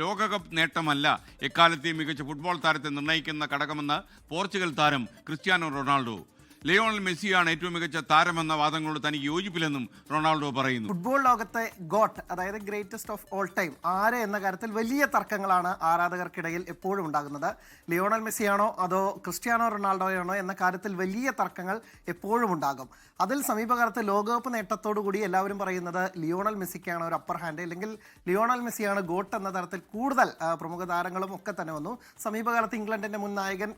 ലോകകപ്പ് നേട്ടമല്ല. എക്കാലത്തെയും മികച്ച ഫുട്ബോൾ താരത്തെ നിർണയിക്കുന്ന ഘടകമെന്ന് പോർച്ചുഗൽ താരം ക്രിസ്ത്യാനോ റൊണാൾഡോ. ലിയോണൽ മെസ്സിയാണ് ഏറ്റവും മികച്ച താരമെന്ന വാദങ്ങളോട് തനിക്ക് യോജിപ്പില്ലെന്നും റൊണാൾഡോ പറയുന്നു. ഫുട്ബോൾ ലോകത്തെ ഗോട്ട് അതായത് ഗ്രേറ്റസ്റ്റ് ഓഫ് ഓൾ ടൈം ആര് എന്ന കാര്യത്തിൽ വലിയ തർക്കങ്ങളാണ് ആരാധകർക്കിടയിൽ എപ്പോഴും ഉണ്ടാകുന്നത്. ലിയോണൽ മെസ്സിയാണോ അതോ ക്രിസ്ത്യാനോ റൊണാൾഡോയാണോ എന്ന കാര്യത്തിൽ വലിയ തർക്കങ്ങൾ എപ്പോഴും ഉണ്ടാകും. അതിൽ സമീപകാലത്ത് ലോകകപ്പ് നേട്ടത്തോടു കൂടി എല്ലാവരും പറയുന്നത് ലിയോണൽ മെസ്സിക്കാണ് ഒരു അപ്പർ ഹാൻഡ് അല്ലെങ്കിൽ ലിയോണൽ മെസ്സിയാണ് ഗോട്ട് എന്ന തരത്തിൽ കൂടുതൽ പ്രമുഖ താരങ്ങളും ഒക്കെ തന്നെ വന്നു. സമീപകാലത്ത് ഇംഗ്ലണ്ടിന്റെ മുൻ നായകൻ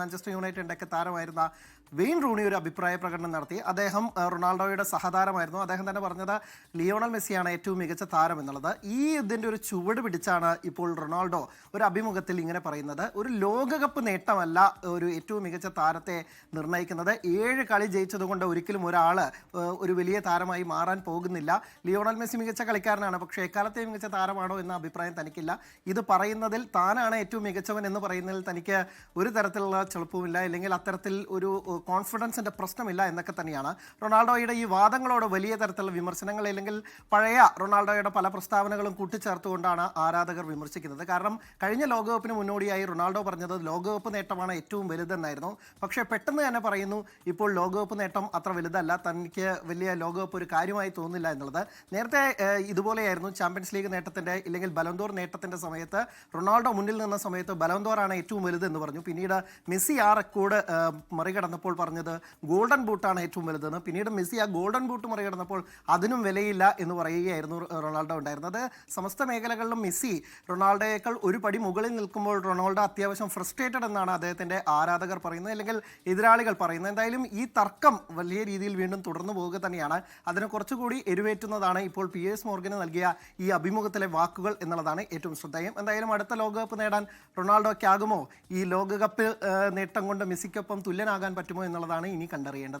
മാഞ്ചസ്റ്റർ യുണൈറ്റഡിന്റെ ഒക്കെ താരമായിരുന്ന വെയിൻ റൂണി ഒരു അഭിപ്രായ പ്രകടനം നടത്തി. അദ്ദേഹം റൊണാൾഡോയുടെ സഹതാരമായിരുന്നു. അദ്ദേഹം തന്നെ പറഞ്ഞത് ലിയോണൽ മെസ്സിയാണ് ഏറ്റവും മികച്ച താരം എന്നുള്ളത്. ഈ ഇതിന്റെ ഒരു ചുവട് പിടിച്ചാണ് ഇപ്പോൾ റൊണാൾഡോ ഒരു അഭിമുഖത്തിൽ ഇങ്ങനെ പറയുന്നത്. ഒരു ലോകകപ്പ് നേട്ടമല്ല ഒരു ഏറ്റവും മികച്ച താരത്തെ നിർണയിക്കുന്നത്. ഏഴ് കളി ജയിച്ചതുകൊണ്ട് ഒരിക്കലും ഒരാൾ ഒരു വലിയ താരമായി മാറാൻ പോകുന്നില്ല. ലിയോണൽ മെസ്സി മികച്ച കളിക്കാരനാണ്. പക്ഷേ എക്കാലത്തെ മികച്ച താരമാണോ എന്ന അഭിപ്രായം തനിക്കില്ല. ഇത് പറയുന്നതിൽ താനാണ് ഏറ്റവും മികച്ചവൻ എന്ന് പറയുന്നതിൽ തനിക്ക് ഒരു തരത്തിലുള്ള ചെളുപ്പവുമില്ല. അല്ലെങ്കിൽ അത്തരത്തിൽ ഒരു കോൺഫിഡൻസിന്റെ പ്രശ്നമില്ല എന്നൊക്കെ തന്നെയാണ്. റൊണാൾഡോയുടെ ഈ വാദങ്ങളോട് വലിയ തരത്തിലുള്ള വിമർശനങ്ങൾ അല്ലെങ്കിൽ പഴയ റൊണാൾഡോയുടെ പല പ്രസ്താവനകളും കൂട്ടിച്ചേർത്തുകൊണ്ടാണ് ആരാധകർ വിമർശിക്കുന്നത്. കാരണം കഴിഞ്ഞ ലോകകപ്പിന് മുന്നോടിയായി റൊണാൾഡോ പറഞ്ഞത് ലോകകപ്പ് നേട്ടമാണ് ഏറ്റവും വലുതെന്നായിരുന്നു. പക്ഷേ പെട്ടെന്ന് തന്നെ പറയുന്നു ഇപ്പോൾ ലോകകപ്പ് നേട്ടം അത്ര വലുതല്ല തനിക്ക് വലിയ ലോകകപ്പ് ഒരു കാര്യമായി തോന്നുന്നില്ല എന്നുള്ളത്. നേരത്തെ ഇതുപോലെയായിരുന്നു ചാമ്പ്യൻസ് ലീഗ് നേട്ടത്തിന്റെ ഇല്ലെങ്കിൽ ബലന്തോർ നേട്ടത്തിന്റെ സമയത്ത് റൊണാൾഡോ മുന്നിൽ നിന്ന സമയത്ത് ബലന്തോറാണ് ഏറ്റവും വലുത് എന്ന് പറഞ്ഞു. പിന്നീട് മെസ്സി ആ റെക്കോർഡ് ഏഹ്, മറികടന്നപ്പോൾ പറഞ്ഞത് ഗോൾഡൻ ബൂട്ടാണ് ഏറ്റവും വലുതെന്ന്. പിന്നീട് മെസ്സി ആ ഗോൾഡൻ ബൂട്ട് മറികടന്നപ്പോൾ അതിനും വിലയില്ല എന്ന് പറയുകയായിരുന്നു റൊണാൾഡോ ഉണ്ടായിരുന്നത്. സമസ്ത മേഖലകളിലും മെസ്സി റൊണാൾഡോയേക്കാൾ ഒരു പടി മുകളിൽ നിൽക്കുമ്പോൾ റൊണാൾഡോ അത്യാവശ്യം ഫ്രസ്ട്രേറ്റഡ് എന്നാണ് അദ്ദേഹത്തിന്റെ ആരാധകർ പറയുന്നത് അല്ലെങ്കിൽ എതിരാളികൾ പറയുന്നത്. എന്തായാലും ഈ തർക്കം വലിയ രീതിയിൽ വീണ്ടും തുടർന്നു പോവുക തന്നെയാണ്. അതിനെ കുറച്ചുകൂടി എരിവേറ്റുന്നതാണ് ഇപ്പോൾ പി എസ് മോർഗന് നൽകിയ ഈ അഭിമുഖത്തിലെ വാക്കുകൾ എന്നുള്ളതാണ് ഏറ്റവും ശ്രദ്ധേയം. എന്തായാലും അടുത്ത ലോകകപ്പ് നേടാൻ റൊണാൾഡോയ്ക്കാകുമോ? ഈ ലോകകപ്പ് നേട്ടം കൊണ്ട് മെസ്സിക്കൊപ്പം തുല്യനാകാൻ പറ്റുമോ എന്നുള്ളതാണ് ഇനി കണ്ടറിയേണ്ടത്.